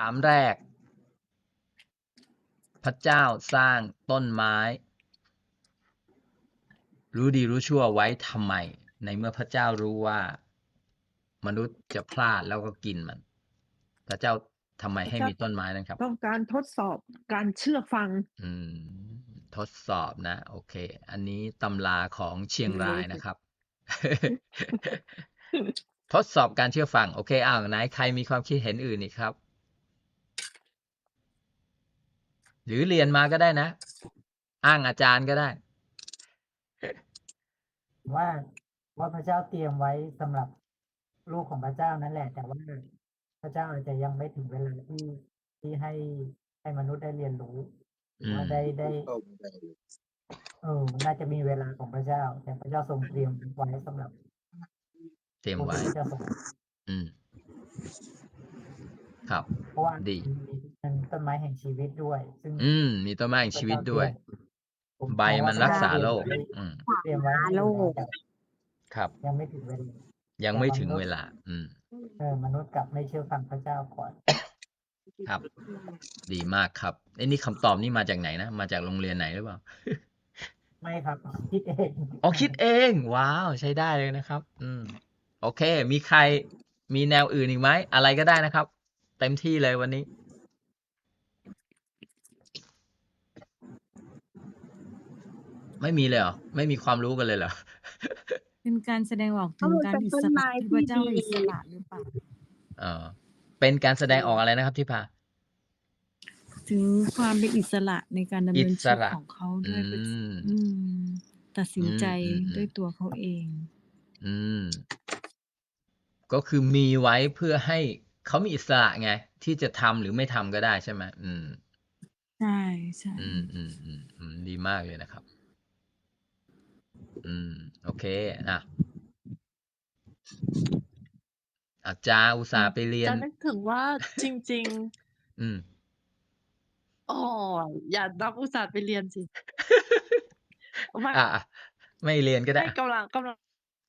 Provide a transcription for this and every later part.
ถามแรก พระเจ้าสร้างต้นไม้ รู้ดีรู้ชั่วไว้ทำไม ในเมื่อพระเจ้ารู้ว่า มนุษย์จะพลาดแล้วก็กินมัน พระเจ้าทำไมให้มีต้นไม้นั้นครับ ต้องการทดสอบการเชื่อฟัง อืม ทดสอบนะ โอเค อันนี้ตำราของเชียงรายนะครับ ทดสอบการเชื่อฟัง โอเคอ้าวไหนใครมีความคิดเห็นอื่นอีกครับ หรือเรียนมาก็ได้นะ อ้างอาจารย์ก็ได้ ว่าว่าพระเจ้าเตรียมไว้สำหรับลูกของพระเจ้านั่นแหละ แต่ว่าพระเจ้าอาจจะยังไม่ถึงเวลาที่ที่ให้ให้มนุษย์ได้เรียนรู้หรือว่าอืมได้ได้เออมันน่าจะมีเวลาของพระเจ้า แต่พระเจ้าทรงเตรียมไว้สำหรับ เตรียมคนไว้ที่จะส่งอืมครับเพราะว่าดีมี เป็นต้นไม้แห่งชีวิตด้วย ซึ่งอืม มีต้นไม้แห่งชีวิตด้วยผมใบมองมันว่ารักษาพะเจ้โรคเตรียมอืม เตรียมไว้ให้อยู่แล้วแต่ครับ ยังไม่ถึงเวลายังไม่ถึงเวลา อืม เออมนุษย์กลับไม่เชื่อฟังพระเจ้าก่อน ครับ ดีมากครับไอ้นี่คำตอบนี่มาจากไหนนะ มาจากโรงเรียนไหนหรือเปล่า ไม่ครับ คิดเองอ๋อคิดเอง ว้าว ใช้ได้เลยนะครับ อืม โอเค มีใครมีแนวอื่นอีกไหม อะไรก็ได้นะครับ เต็มที่เลยวันนี้ ไม่มีเลยเหรอ ไม่มีความรู้กันเลยเหรอ เป็นการแสดงออกถึก็งมันการเป็นอิต้สนระไม้ที่พระเจ้าที่อิดีสระหรือเปล่าเออเป็นการแสดงออกอะไรนะครับที่พาถึงความเป็นอิสระในการดำเนินอิสชีวิตระของเขาด้วยเป็นอืมอืมตัดสินใจอืมอืมด้วยตัวเขาเอง อืม ก็คือมีไว้เพื่อให้เขามีอิสระไง ที่จะทำหรือไม่ทำก็ได้ใช่ไหมอืม ใช่ใช่อืมอืมอืมอืมดีมากเลยนะครับ อืม โอเค อะ อาจารย์อุตส่าห์ไปเรียนจะนึกถึงว่าจริง อืม ๆอ๋ออย่านับอุตส่าห์ไปเรียนสิไม่อะอะไม่เรียนก็ได้ไม่กำลังกำลัง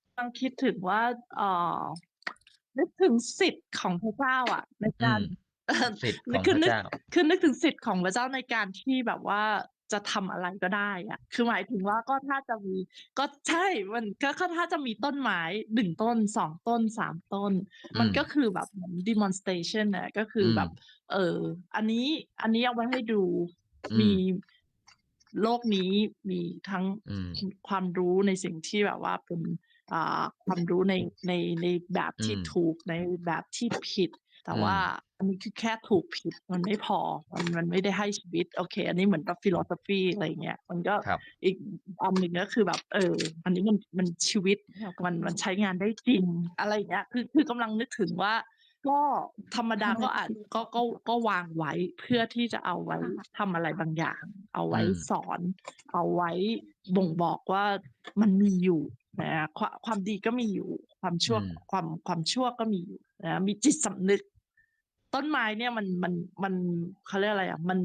กำลังคิดถึงว่าเอ่อนึกถึงสิทธิ์ของพระเจ้า อะ ในการอืมเอ่อสิทธิ์ของคือพระนึกเจ้า คือนึกถึงสิทธิ์ของพระเจ้าในการที่แบบว่า จะทำอะไรก็ได้อะคือหมายถึงว่าก็ถ้าจะมีก็ใช่มันก็ก็ถ้าจะมีต้นไม้หนึ่งต้นสองต้นสามต้น มันอืมก็คือแบบเหมือน demonstration น่ะก็คืออมแบบ เออ อันนี้อันนี้เอาไว้ให้ดูอืมมีโลกนี้มีทั้งอืมความรู้ในสิ่งที่แบบว่าเป็นอ่าความรู้ในในในแบบที่อืมถูกในแบบที่ผิด แต่อืมว่า อันนี้คือแค่ถูกผิดมันไม่พอ มันมันไม่ได้ให้ชีวิต โอเค อันนี้เหมือนแบบ philosophy อะไรอย่างเงี้ยมันก็ครับ อีกอันหนึ่งก็คือแบบ เออ อันนี้มันมันชีวิตมันมันใช้งานได้จริงอะไรอย่างเงี้ยคือคือกำลังนึกถึงว่า ก็ธรรมดาก็อาจก็ก็ก็วางไว้เพื่อที่จะเอาไว้ทำอะไรบางอย่าง เอาไว้อืม สอน เอาไว้บ่งบอกว่ามันมีอยู่นะความความดีก็มีอยู่ ความชั่วอืม ความความชั่วก็มีอยู่นะมีจิตสำนึก ต้นไม้เนี่ยมันมันมันเขาเรียกอะไรอะ มัน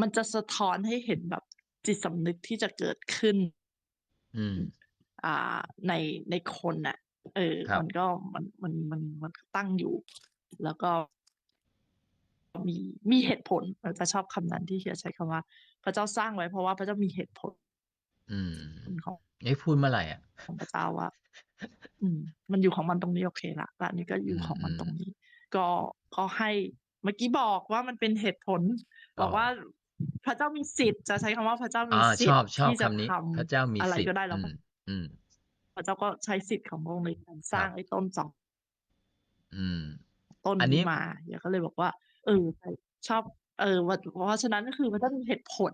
มันจะสะท้อนให้เห็นแบบจิตสำนึกที่จะเกิดขึ้น อืม อ่า ในในคนน่ะ เออ ครับ มันก็มันมันมันมันตั้งอยู่ แล้วก็มีมีเหตุผลเราจะชอบคำนั้นที่เฮียใช้คำว่า พระเจ้าสร้างไว้เพราะว่าพระเจ้ามีเหตุผลอืมของเอ้พูดเมื่อไหร่อะ ของพระเจ้าว่า อืม มันอยู่ของมันตรงนี้โอเคละและอันนี้ก็อยู่อืมของมันอืมตรงนี้ ก็ก็ให้เมื่อกี้บอกว่ามันเป็นเหตุผลอ๋อบอกว่าพระเจ้ามีสิทธิ์จะใช้คำว่าพระเจ้ามีอ่าสิชทอบธิ์ชอบที่จะคำนี้ทพระเจ้ามีำอะไรสิทธิ์ก็ได้แล้วอืมอืมพระเจ้าก็ใช้สิทธิ์ของพระองค์ในการสร้างครับไอ้ต้นสองอืมต้นอันนี้นี้มาอย่าก็เลยบอกว่า เออชอบ เออว่าเพราะฉะนั้นก็คือมันต้องมีเหตุผล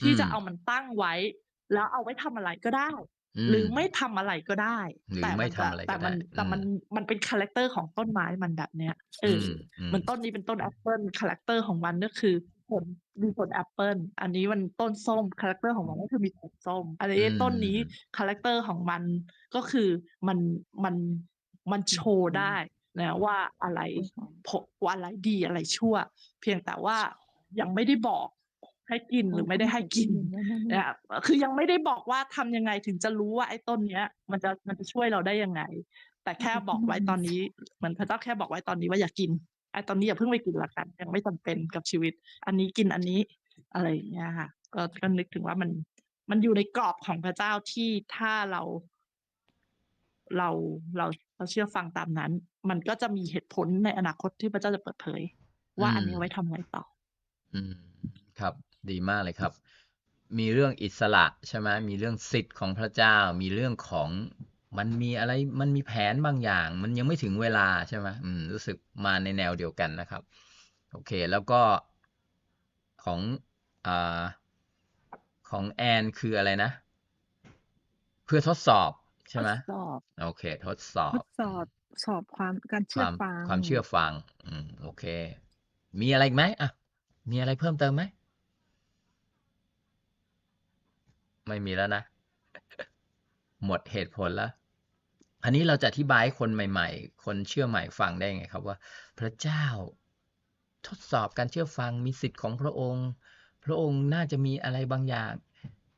ที่จะอืมเอามันตั้งไว้ แล้วเอาไว้ทำอะไรก็ได้ อืมหรือไม่ทำอะไรก็ได้ หรือแต่ไม่นทำอะไรก็แต่มันได้แต่มันอืมมันเป็นคาแรคเตอร์ของต้นไม้มันแบบเนี้ย เอออือ ม อืมเหมันต้นนี้เป็นต้นแอปเปิล คาแรคเตอร์ของมันก็คือผล มีผลแอปเปิล อันนี้มันต้นส้ม คาแรคเตอร์ของมันก็คือมีผลส้ม อันนี้อืมต้นนี้คาแรคเตอร์ของมัน ก็คือมัน มัน มันโชว์ได้นะว่าอะไรผลว่าอะไรดี อะไรชั่ว เพียงแต่ว่ายังไม่ได้บอก ให้กินหรือไม่ได้ให้กินนะครับคือยังไม่ได้บอกว่าทำยังไงถึงจะรู้ว่าไอ้ต้นเนี้ย มันจะมันจะช่วยเราได้ยังไง แต่แค่บอกไว้ตอนนี้เหมือนพระเจ้าแค่บอกไว้ตอนนี้ว่าอย่ากินออ้ตอนนี้อย่าเพิ่งไปกินละกัน ยังไม่จำเป็นกับชีวิต อันนี้กินอันนี้อะไรอย่างเงี้ยค่ะ ก็ก็นึกถึงว่ามันมันอยู่ในกรอบของพระเจ้าที่ถ้าเราเราเราเราเชื่อฟังตามนั้น มันก็จะมีเหตุผลในอนาคตที่พระเจ้าจะเปิดเผย ว่าอันนี้ไว้ทำไงต่อ อืม ครับ ดีมากเลยครับ มีเรื่องอิสระใช่ไหมมีเรื่องสิทธิ์ของพระเจ้า มีเรื่องของมันมีอะไรมันมีแผนบางอย่าง มันยังไม่ถึงเวลาใช่ไหมอืมรู้สึกมาในแนวเดียวกันนะครับ โอเค แล้วก็ของอ่าของแอนคืออะไรนะ เพื่อทดสอบใช่ไหมทดสอบโอเค ทดสอทบดสอบสอบความการคเชื่อวามฟังความเชื่อฟัง อืมโอเค มีอะไรอีกไหมอะ มีอะไรเพิ่มเติมไหม ไม่มีแล้วนะ หมดเหตุผลแล้ว อันนี้เราจะอธิบายให้คนใหม่ ๆ คนเชื่อใหม่ฟังได้ไงครับว่า พระเจ้าทดสอบการเชื่อฟังมีสิทธิ์ของพระองค์ พระองค์น่าจะมีอะไรบางอย่าง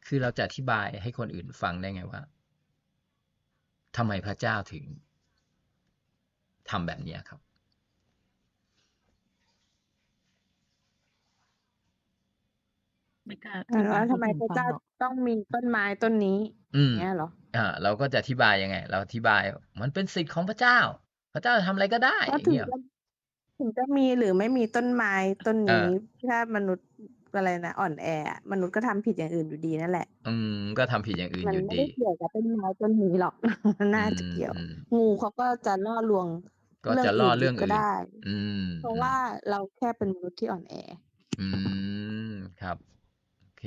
คือเราจะอธิบายให้คนอื่นฟังได้ไงว่าทำไมพระเจ้าถึงทำแบบนี้ครับ ไม่กล้าเหมือนว่าทำไมพูพดระให้คนฟังเจ้าหรอก ต้องมีต้นไม้ต้นนี้ อืมเนี้ยเหรอ อ่า เราก็จะอธิบายยังไง เราอธิบาย มันเป็นสิทธิ์ของพระเจ้า พระเจ้าจะทำอะไรก็ได้อก็ย่างถึงเงี้ย จะ ถึงจะมีหรือไม่มีต้นไม้ต้นเอนี้ อ ถ้ามนุษย์ อะไรนะ อ่อนแออะ มนุษย์ก็ทำผิดอย่างอื่นอยู่ดีนั่นแหละ อืม ก็ทำผิดอย่างอื่นมันอยู่ไม่ดี ได้เกี่ยวกับต้นไม้ต้นนี้หรอกน่าจะอืมเกี่ยวอืมงูเขาก็จะล่อลวงก็จะล่อเรื่องก็อื่นได้อืม เพราะอืมว่าเราแค่เป็นมนุษย์ที่อ่อนแอ อืม ครับโอ เค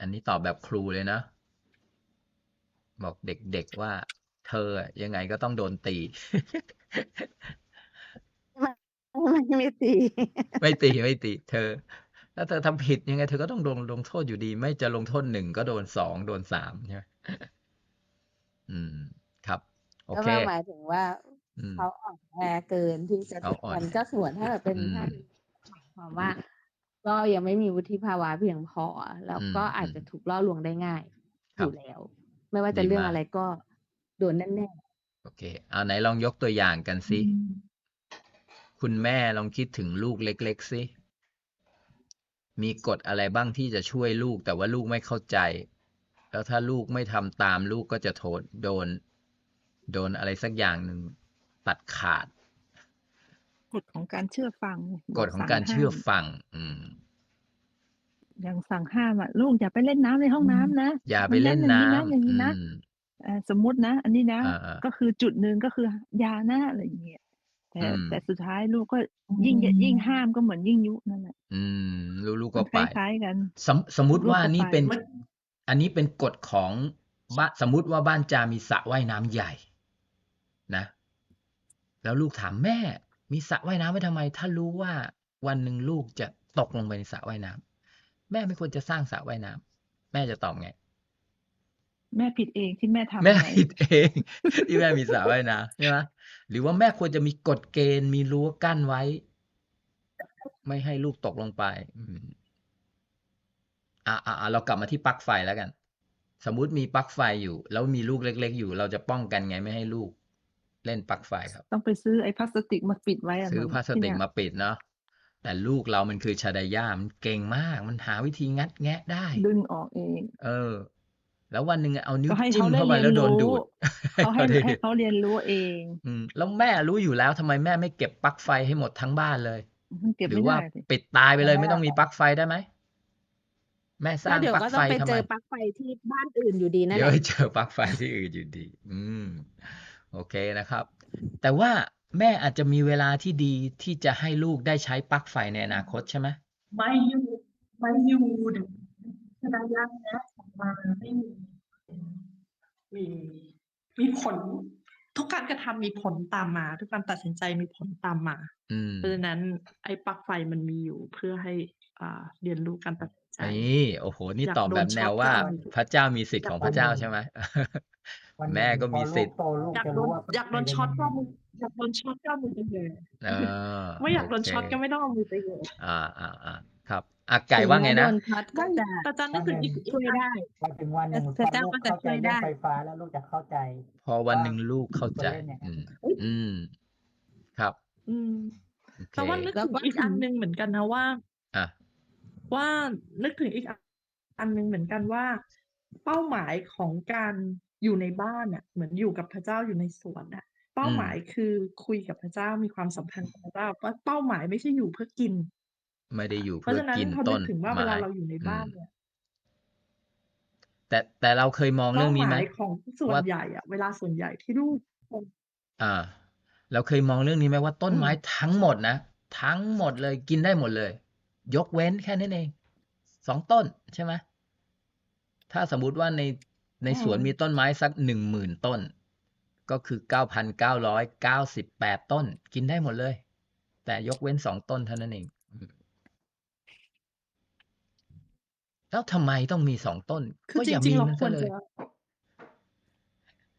อันนี้ตอบแบบครูเลยนะ บอกเด็กๆว่า เธออะยังไงก็ต้องโดนตีไม่ไม่ตีไม่ตีไม่ตี เธอ ถ้าเธอทำผิดยังไง เธอก็ต้องโดนลงโทษอยู่ดี ไม่จะลงโทษหนึ่งก็โดนสองโดนสามใช่ไหมอืม ครับ โอก็เค หมายถึงว่าอืม เขาอ่อนแอเกินที่จะเขาอ่อน มันก็ส่วนถ้าแบบเป็นอืม ถ้าหมายความว่า ก็ยังไม่มีวุฒิภาวะเพียงพอ แล้วอืมก็อาจอืมจะถูกล่อลวงได้ง่ายคอรับยู่แล้ว ไม่ว่าจะดีเรื่องมากอะไรก็โดนแน่โอเค เอาไหนลองยกตัวอย่างกันสิคุณแม่ลองคิดถึงลูกเล็ก ๆสิมีกฎอะไรบ้างที่จะช่วยลูก แต่ว่าลูกไม่เข้าใจ แล้วถ้าลูกไม่ทำตามลูกก็จะโทษโดน โดนอะไรสักอย่างหนึ่งตัดขาด กฎของการเชื่อฟังกฎของการเชื่อฟัง อืมอย่างสั่งห้ามอะลูกอย่าไปเล่นน้ำในห้องน้ำนะอย่าไปเล่นมัน้อย่างอย่างนี้ำนะอืมเอ่อสมมุตินะ อันนี้นะอ่าๆก็คือจุดหนึ่งก็คืออยานะอะไรอย่างเงี้ยแต่อืมแต่สุดท้ายลูกก็ยิ่งยิ่งห้ามก็เหมือนยิ่งยุนั่นแหละอืมลูกๆมัก็นคไปล้ายๆกัน สมสมมุติลูกว่าก็นี่ไปเป็นมันอันนี้เป็นกฎของบ้านสมมุติว่าบ้านจามีสระว่ายน้ำใหญ่ นะ แล้วลูกถามแม่ มีสระว่ายน้ำไว้ทำไม ถ้ารู้ว่าวันหนึ่งลูกจะตกลงไปในสระว่ายน้ำแม่ไม่ควรจะสร้างสระว่ายน้ำแม่จะตอบไง แม่ผิดเองที่แม่ทำแม่ไงผิดเอง ที่แม่มีสระว่ายน้ำใช่ไหมหรือว่าแม่ควรจะมีกฎเกณฑ์มีรั้วกั้นไว้ ไม่ให้ลูกตกลงไป อืมอ่าอ่าเรากลับมาที่ปลั๊กไฟแล้วกัน สมมุติมีปลั๊กไฟอยู่ แล้วมีลูกเล็ก ๆ อยู่ เราจะป้องกันไงไม่ให้ลูก เล่นปลั๊กไฟครับ ต้องไปซื้อไอ้พลาสติกมาปิดไว้อะซื้อเหมืนพลาสติกที่เนี่ยมาปิดเนาะแต่ลูกเรามันคือชาดาย่ามันเก่งมาก มันหาวิธีงัดแงะได้ ดึงออกเอง เออ แล้ววันหนึ่งอะเอานิ้วก็ให้จิ้มเขาได้เข้าไปเรียนแล้วโดนรู้ดูดเขาให้ได้ให้เขาเรียนรู้เอง อืมแล้วแม่รู้อยู่แล้วทำไมแม่ไม่เก็บปลั๊กไฟให้หมดทั้งบ้านเลยมันเก็บหรืไม่ว่าได้สิปิดตายไปเลยแม่ไม่ต้องมีปลั๊กไฟได้ไหมแม่สๆร้าแล้วงเดี๋ยวปลั๊กก็ไฟต้องไปทำเจไมอปลั๊กไฟที่บ้านอื่นอยู่ดีนั่นเดี๋แหยวละให้เจอปลั๊กไฟที่อื่นอยู่ดี อืม โอเคนะครับ แต่ว่าแม่อาจจะมีเวลาที่ดีที่จะให้ลูกได้ใช้ปลั๊กไฟในอนาคตใช่ไหมไม่อยู่ไม่อยู่เดี๋ยวชนะยากนะออกมาไม่มีมีมีผล ทุกการกระทำมีผลตามมา ทุกการตัดสินใจมีผลตามมาอืมเพราะฉะนั้นไอ้ปลั๊กไฟมันมีอยู่เพื่อให้อ่าเรียนรู้การตัดสินใจนี่โอ้โห นี่อยากตอบโดแบนบแนช็อวตว่าก็เอาพระเจ้ามีสิทธิ์อยากของพระเจ้าใช่ไหม วันหนึ่งแม่ก็พมีอสิลูทกธิ์โตลูกอยากจะโดรู้นว่าอยากโดนเป็ช็อตยังก็ไงมืออยากโดนช็อตก็เอามือไปเลยเออไม่อยากโดนโอเคช็อตก็ไม่ต้องเอามือไปเลยอ่าอ่าอ่าครับอะไก่ถึงว่าไงแม้นะ โดนช็อตก็จะ แต่จันนึกถึงอีกอีกช่วยอันได้ พอถึงวันหนึ่งพระพอเจ้าลูกก็จะเข้าใจช่วยเรื่องได้ไฟฟ้าแล้วลูกจะเข้าใจ พอวันหนึ่งลูกเข้าใจคนเล่นเนี่ยอืมอืมครับอืมโอเคแต่ว่านึกแล้วถึงก็ อีกถึอังนหนึ่งเหมือนกันนะว่า อะ ว่านึกถึงอีกอันหนึ่งเหมือนกันว่า เป้าหมายของการ อยู่ในบ้านน่ะ เหมือนอยู่กับพระเจ้าอยู่ในสวนน่ะ เป้าอืมหมายคือคุยกับพระเจ้ามีความสัมพันธ์กับพระเจ้า ว่าเป้าหมายไม่ใช่อยู่เพื่อกิน ไม่ได้อยู่เพเพื่ราะอฉะนั้นกินพอนึต้กนถึงว่าไม้เวลาเราอยู่ในอืบ้าม นเนี่ย แต่ แต่เราเคยมองเรื่เป้าองหนี้มาไหม ยของส่วนว่าใหญ่อะ เวลาส่วนใหญ่ที่ลูกอ่าเราเคยมองเรื่องนี้ไหมว่า ต้นอืมไม้ทั้งหมดนะ ทั้งหมดเลย กินได้หมดเลย ยกเว้นแค่นั้นเองสองต้น ใช่ไหม ถ้าสมมุติว่าใน ในอืสวนมมีต้นไม้สักหนึ่งหมื่นต้น ก็คือเก้าพันเก้าร้อยเก้าสิบแปดต้น กินได้หมดเลย แต่ยกเว้นสองต้นเท่านั้นเองอืมแล้วทำไมต้องมีสองต้น คือก็จอย่าริมีงๆเรามันควซะรเลจะย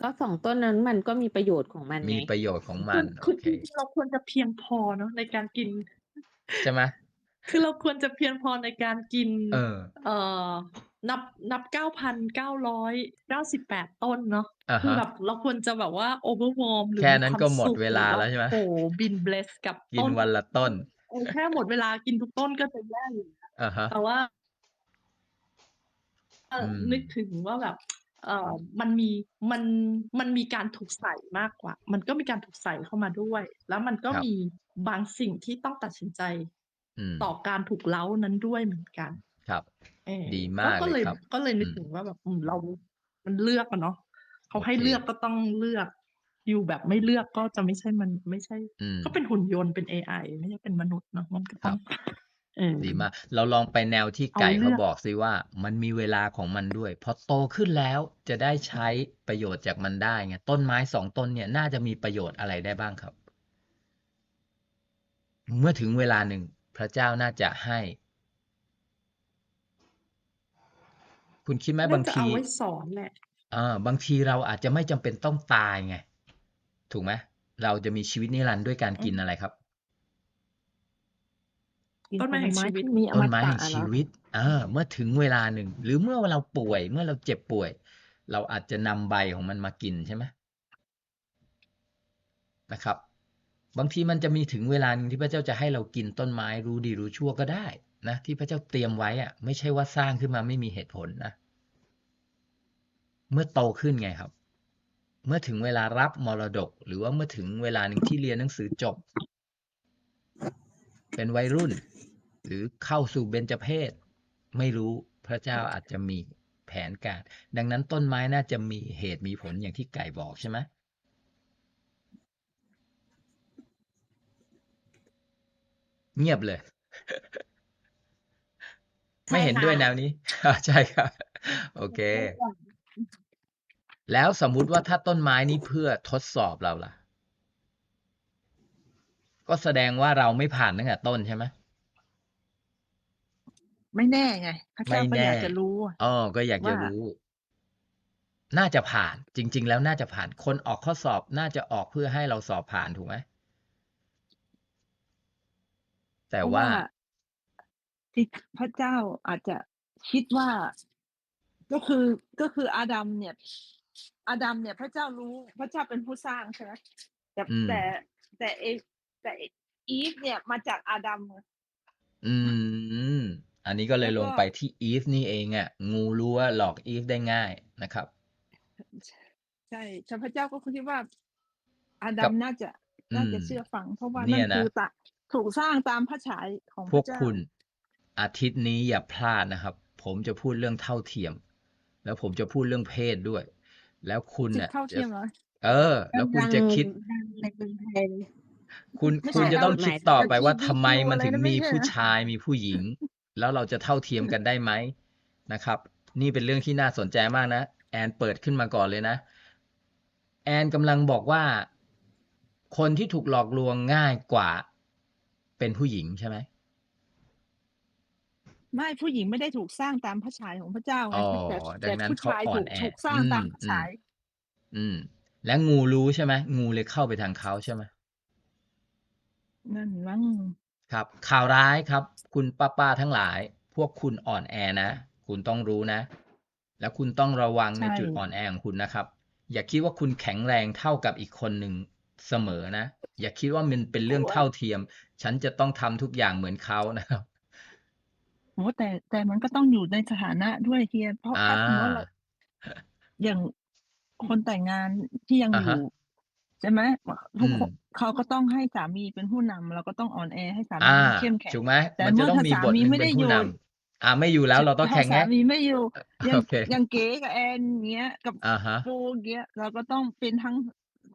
ก็สองต้นนั้นมันก็มีประโยชน์ของมันมีไง ประโยชน์ของมัคืนอโอคือเค จริงๆเราควรจะเพียงพอเนาะในการกิน ใช่ไหมคือเราควรจะเพียงพอในการกิน เออ เอ่อ นับนับเก้าพันเก้าร้อยเก้าสิบแปดต้นเนาะอ่าคือฮะแบบเราควรจะแบบว่า overwhelm หรือแค่มีนั้คนวามก็หมดสุขเวหรืลาอแล้ว่าวใช่ไหมโอ้โฮ been blessed กับกินต้นวันละต้นเออแค่หมดเวลากินทุกต้นก็จะแย่อยู่แล้วอ่าฮะแต่ว่าเอออืมนึกถึงว่าแบบ เอ่อมันมีมันมันมีการถูกใส่มากกว่า มันก็มีการถูกใส่เข้ามาด้วย แล้วมันก็ครับมีบางสิ่งที่ต้องตัดสินใจอืมต่อการถูกเร้านั้นด้วยเหมือนกัน ครับ เออ ดีก็ มากก็เลเลยย ครับ ก็เลยนึกอืมถึงว่าแบบ อืม เรา มันเลือกอะเนาะ เขาโอให้เค เลือกก็ต้องเลือก อยู่แบบไม่เลือกก็จะไม่ใช่มัน ไม่ใช่ อืม ก็เป็นหุ่นยนต์เป็นเอไอ ไม่ใช่เป็นมนุษย์เนาะ มันก็คต้รัองบ เออ ดีมาก เราลองไปแนวที่เอาไก่เลืเขาอก บอกซิว่า มันมีเวลาของมันด้วย พอโตขึ้นแล้วจะได้ใช้ประโยชน์จากมันได้ไง ต้นไม้สองต้นเนี่ยน่าจะมีประโยชน์อะไรได้บ้างครับ เมื่อถึงเวลาหนึ่ง พระเจ้าน่าจะให้ คุณคิดไหมน่าบางจะที เอาไว้สอนแหละ เออ บางทีเราอาจจะไม่จำเป็นต้องตายไง ถูกไหม เราจะมีชีวิตนิรันดร์ด้วยการอืกินม อะไรครับ กินต้นผไม้ลแห่งไม้ชีวิต ที่มีอต้มนไม้ตะแห่งอะเหรชีอวิต เออ เมื่อถึงเวลาหนึ่ง หรือเมื่อเราป่วย เมื่อเราเจ็บป่วย เราอาจจะนำใบของมันมากินใช่ไหมนะครับ บางทีมันจะมีถึงเวลาหนึ่งที่พระเจ้าจะให้เรากินต้นไม้รู้ดีรู้ชั่วก็ได้นะที่พระเจ้าเตรียมไว้อะไม่ใช่ว่าสร้างขึ้นมาไม่มีเหตุผลนะ เมื่อโตขึ้นไงครับ เมื่อถึงเวลารับมรดก หรือว่าเมื่อถึงเวลาหนึ่งที่เรียนหนังสือจบ เป็นวัยรุ่น หรือเข้าสู่เบญจเพสไม่รู้พระเจ้าอาจจะมีแผนการ ดังนั้นต้นไม้น่าจะมีเหตุมีผลอย่างที่ไก่บอกใช่ไหมเงียบเลย ไม่ใช่เห็นค่ะด้วยแนวนี้ใช่ครับ โอเคใช่ค่ะ แล้วสมมุติว่าถ้าต้นไม้นี้เพื่อทดสอบเราล่ะ ก็แสดงว่าเราไม่ผ่านตั้งแต่ต้นใช่ไหมไม่แน่ไงพระไม่เจ้าก็อแน่ยากจะรู้อะอ้อก็อยากจะว่ารู้ น่าจะผ่านจริง ๆ แล้วน่าจะผ่านคนออกข้อสอบน่าจะออกเพื่อให้เราสอบผ่านถูกไหมแต่เพราะว่าว่าที่พระเจ้าอาจจะคิดว่า ก็คือก็คืออาดัมเนี่ย อาดัมเนี่ย พระเจ้ารู้พระเจ้าเป็นผู้สร้างใช่ไหมแต่อืม แต่แต่เอแต่อีฟเนี่ยมาจากอาดัมไงอืม อันนี้ก็เลแล้ยวลก็งไปที่อีฟนี่เองอะงูรู้ว่าหลอกอีฟได้ง่ายนะครับ ใช่แต่พระเจ้าก็คิดว่า อาดักัมบน่าจะอืน่าจะมเชื่อฟัง เพราะว่าเนี่นั่ยนนะ คือตะถูกสร้างตามพระฉายของพพวระกเจ้า คุณอาทิตย์นี้อย่าพลาดนะครับ ผมจะพูดเรื่องเท่าเทียม แล้วผมจะพูดเรื่องเพศด้วย แล้วคุณจิตน่ะเท่าจะเทียมเหรอเออ แล้วคุณดังจะคิด ดังในเมืองไทยเลย คุณไม่คุณใช่จะ L ต้องกฎหคิดมายต่อ L ไปว่า G B ทำไม Q มันอะไรถึงนะไม่มีใช่ผู้นะชายมีผู้หญิง แล้วเราจะเท่าเทียมกันได้ไหมนะครับ นี่เป็นเรื่องที่น่าสนใจมากนะ แอนเปิดขึ้นมาก่อนเลยนะ แอนกำลังบอกว่า คนที่ถูกหลอกลวงง่ายกว่า เป็นผู้หญิงใช่ไหม ไม่ ผู้หญิงไม่ได้ถูกสร้างตามพระฉายของพระเจ้าไงอ๋อแต่ดัแต่งนั้นผู้เขาชายอ่อถูนกแอ ถูกสร้างอืตามม พระอืม ฉาย อืม และงูรู้ใช่ไหมงูเลยเข้าไปทางเขาใช่ไหม นั่นมั้ง ครับ ข่าวร้ายครับ คุณป้าๆทั้งหลาย พวกคุณอ่อนแอนะ คุณต้องรู้นะ แล้วคุณต้องระวังในใช่ จุดอ่อนแอของคุณนะครับ อย่าคิดว่าคุณแข็งแรงเท่ากับอีกคนหนึ่งเสมอนะ อย่าคิดว่ามันเป็นเรื่องเท่าเทียม ฉันจะต้องทำทุกอย่างเหมือนเขานะครับ โอ้แต่ แต่มันก็ต้องอยู่ในสถานะด้วยเฮีย เพราะอ่าถ้าสมมติว่าเรา อย่างคนแต่งงานที่ยังอ่าอฮะยู่ใช่ไหมทุกคนอืมเขาก็ต้องให้สามีเป็นผู้นำ เราก็ต้องอ่อนแอให้สามีอ่าเข้มแข็งถูกไหม แต่มันจะเมื่อต้องถ้ามีสาบทหมีนึ่งไม่เป็ได้นอผู้ยู่นำอ่าไม่อยู่แล้วเราต้องถ้าแข่งไงสามีไม่อยู่ยังโอเคยังเก๋กับแอนเงี้ย กับอ่าฮะ ปูเงี้ย เราก็ต้องเป็นทั้ง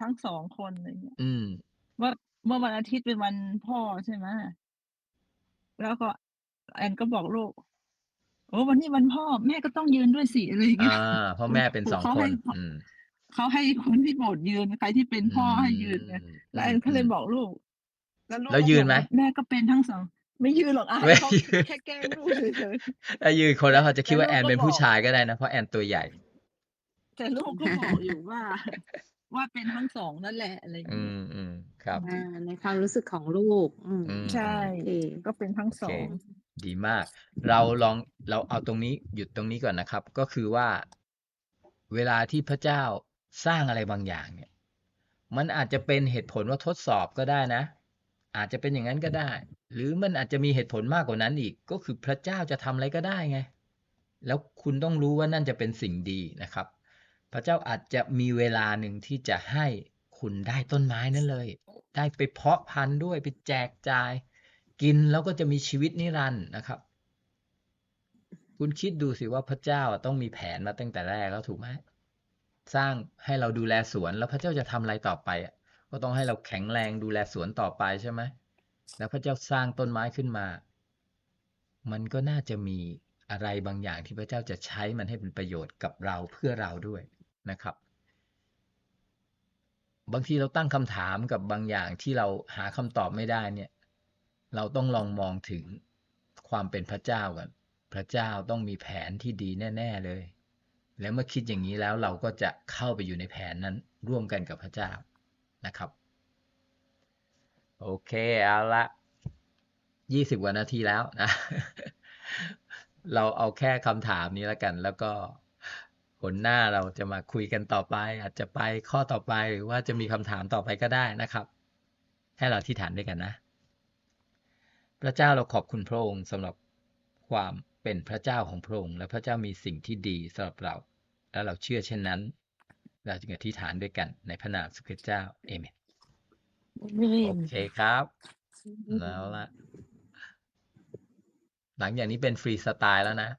ทั้งสองคน อะไรเงี้ย อืมว่าเมื่อวันอาทิตย์เป็นวันพ่อ ใช่ไหม แล้วก็ แอนก็บอกลูกโอ้วันนี้วันพ่อแม่ก็ต้องยืนด้วยสิอะไรอย่างเงี้อ่ายเพราะแม่เป็นสองเขาคให้นอืมเขาให้คนที่โบสถ์ยืนใครที่เป็นพ่อให้ยืนไงอืมแล้วแอนก็เลยบอกลูก แล้วลูกแล้วก็ยืบนอกไหมว่าแม่ก็เป็นทั้งสองไม่ยืนหรอกอายไม่เขายืนแค่แกล้งลูกเฉยถ้ายืนคนแล้วเขาจะคิดว่าแต่แอลูกนเป็นก็ผู้บอกชายก็ได้นะเพราะแอนตัวใหญ่ๆแต่ลูกก็บอกอยู่ว่า ว่าเป็นทั้งสองนั่นแหละอะไรอย่างอืเงี้ยมอืมครับอ่าในความรู้สึกของลูก อืมอืมใช่โอเคก็เป็นทั้งโอสเคอง ดีมาก เราลองเราเอาตรงนี้หยุดตรงนี้ก่อนนะครับ ก็คือว่าเวลาที่พระเจ้าสร้างอะไรบางอย่างเนี่ย มันอาจจะเป็นเหตุผลว่าทดสอบก็ได้นะ อาจจะเป็นอย่างนั้นก็ได้ หรือมันอาจจะมีเหตุผลมากกว่านั้นอีก ก็คือพระเจ้าจะทำอะไรก็ได้ไง แล้วคุณต้องรู้ว่านั่นจะเป็นสิ่งดีนะครับ พระเจ้าอาจจะมีเวลาหนึ่งที่จะให้คุณได้ต้นไม้นั้นเลย ได้ไปเพาะพันธุ์ด้วยไปแจกจ่าย กินแล้วก็จะมีชีวิตนิรันดร์นะครับ คุณคิดดูสิว่าพระเจ้าต้องมีแผนมาตั้งแต่แรกแล้วถูกไหมสร้างให้เราดูแลสวนแล้วพระเจ้าจะทำอะไรต่อไปก็ต้องให้เราแข็งแรงดูแลสวนต่อไปใช่ไหมแล้วพระเจ้าสร้างต้นไม้ขึ้นมา มันก็น่าจะมีอะไรบางอย่างที่พระเจ้าจะใช้มันให้เป็นประโยชน์กับเราเพื่อเราด้วยนะครับ บางทีเราตั้งคำถามกับบางอย่างที่เราหาคำตอบไม่ได้เนี่ย เราต้องลองมองถึงความเป็นพระเจ้ากันพระเจ้าต้องมีแผนที่ดีแน่ ๆเลย แล้วเมื่อคิดอย่างนี้แล้วเราก็จะเข้าไปอยู่ในแผนนั้นร่วมกันกับพระเจ้านะครับ โอเคเอาละยี่สิบกว่านาทีแล้วนะ เราเอาแค่คำถามนี้แล้วกัน แล้วก็ผลหน้าเราจะมาคุยกันต่อไป อาจจะไปข้อต่อไปหรือว่าจะมีคำถามต่อไปก็ได้นะครับ ให้เราที่ฐานด้วยกันนะ พระเจ้าเราขอบคุณพระองค์สำหรับความเป็นพระเจ้าของพระองค์ และพระเจ้ามีสิ่งที่ดีสำหรับเรา และเราเชื่อเช่นนั้น เราจึงอธิษฐานด้วยกันในพระนามสุขเจ้าเอเมนโอเคครับ แล้วละหลังจากนี้เป็นฟรีสไตล์แล้วนะ